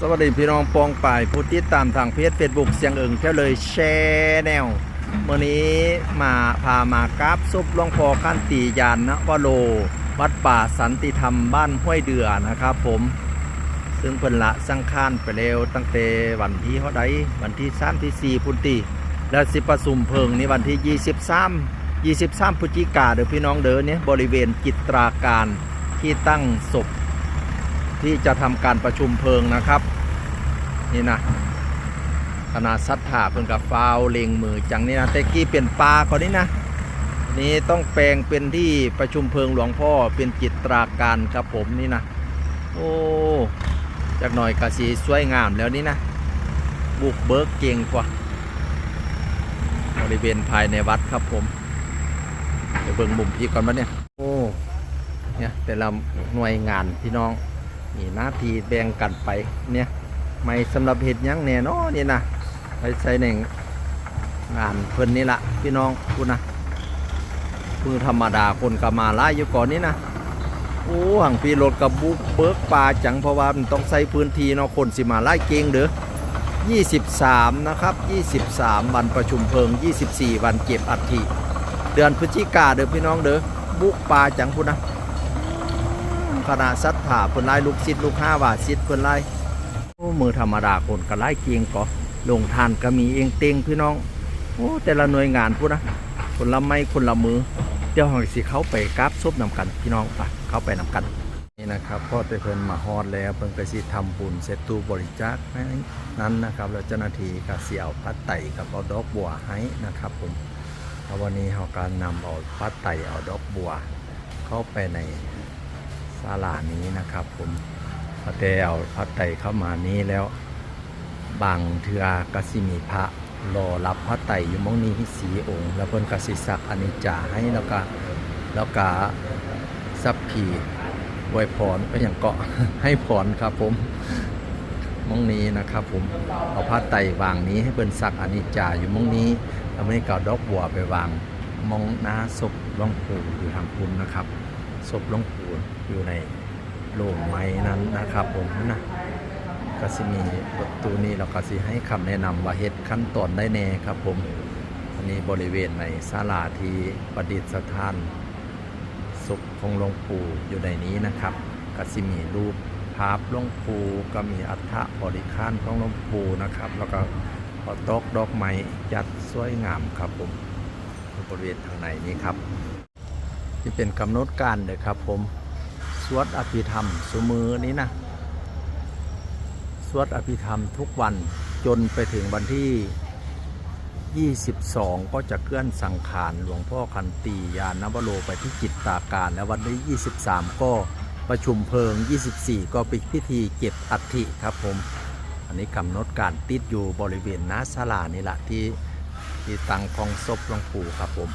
สวัสดีพี่น้องปองป่ายผู้ติดตามทางเพจเฟซบุ๊กเสียงเอิงแค่เลยแชร์แนววันนี้มาพามากราบซุปหลวงพ่อขั้นตียานนะวโล วัดป่าสันติธรรมบ้านห้วยเดือนะครับผม ซึ่งเพิ่นละสังขารไปแล้วตั้งแต่วันที่เท่าใดวันที่3ที่4พุนตีและสิประสุมเพลิงในวันที่23 23พฤศจิกาเด้อพี่น้องเด้อเนี่ยบริเวณจิตราการที่ตั้งศพ ที่จะทำการประชุมเพลิงนะครับ นี่นะขนาดซัดถาเพิ่นกับฟาวเลงมือจังนี่นะแต่กี้เป็นปลาก่อนนี้นะนี่ต้องแปลงเป็นที่ประชุมเพลิงหลวงพ่อเป็นจิตราการครับผมนี่นะโอ้จากหน่อยกะสีสวยงามแล้วนี่นะบุกเบิกเก่งกว่าบริเวณภายในวัดครับผมเดี๋ยวเบิ่งมุมพี่ก่อนมาเนี่ยโอ้เนี่ยแต่ละหน่วยงานพี่น้อง นี่หน้าทีแบ่งกันไปเนี่ยไม่สำหรับเหตุยังแน่เนอนนี่นะไปใส่ในงานเพิ่นนี่ละพี่น้องคุณนะคือธรรมดาคนก็มาล่อยู่ก่อนนี้นะโอ้หังพี่รถกับบุกเบิกป่าจังเพราะว่ามันต้องใส่พื้นที่เนาะคนสิมาไล่เก่งเด้อ23 นะครับ 23 วันประชุมเพลิง 24 วันเก็บอัฐิเดือนพฤศจิกาเด้อพี่น้องเด้อบุกป่าจังพุ่นนะ คณะสัทธาเพิ่นไล่ลูกศิษย์ลูกห้าว่าศิษย์เพิ่นไล่โอ้มือธรรมดาคนก็ไล่เกียงก็ลงทานก็มีเองเต็งพี่น้องโอ้แต่ละหน่วยงานพูดนะคนละไม้คนละมือเดี๋ยวเราสิเข้าไปกราบซบนำกันพี่น้องไปเข้าไปนำกันนี่นะครับพ่อแต่เพิ่นมาฮอดแล้วเพิ่นก็สิทำบุญเสร็จตู้บริจาคให้นั้นนะครับแล้วเจ้าหน้าที่ก็สิเอาพัดไต่กับเอาดอกบัวให้นะครับผมแล้ววันนี้เราการนำเอาพัดไต่เอาดอกบัว เข้าไปใน ศาลานี้นะครับผมพอแต่เอาพระไตรเข้ามานี้แล้วบางเทือกสิมีพระรอรับพระไตรอยู่มองนี้สีองค์ แล้วเพิ่นกสิสักอนิจจาให้แล้วก็แล้วก็สัพพีไวยพรก็อย่างเกาะให้พรครับผมมองนี้นะครับผมเอาพระไตรวางนี้ให้เพิ่นสักอนิจจาอยู่มองนี้แล้วไม่เก่าดอกบัวไปวางมองหน้าศพหลวงปู่อยู่ทางคุณนะครับ ศพหลวงปู่อยู่ในโรงไม้นั้นนะครับผมนะก็สิมีประตูนี้เราก็สิให้คำแนะนำว่าเฮ็ดขั้นตอนได้แน่ครับผมอันนี้บริเวณในศาลาที่ประดิษฐานศพของหลวงปู่อยู่ในนี้นะครับก็สิมีรูปภาพหลวงปู่ก็มีอัฐบริคารของหลวงปู่นะครับ แล้วก็ขอตอกดอกไม้จัดสวยงามครับผมบริเวณทางในนี้ครับ ที่เป็นกำหนดการเลยครับผม สวดอภิธรรมสุมือนี้นะ สวดอภิธรรมทุกวันจนไปถึงวันที่ 22 ก็จะเคลื่อนสังขารหลวงพ่อคันตียานนวโรไปที่จิตตาการ แล้ววันที่ 23 ก็ประชุมเพลิง 24 ก็ป็นพิธีเก็บอัฐิครับผม อันนี้กำหนดการติดอยู่บริเวณน้าศาลานี่แหละที่ที่ตังกองศพหลวงปู่ครับผม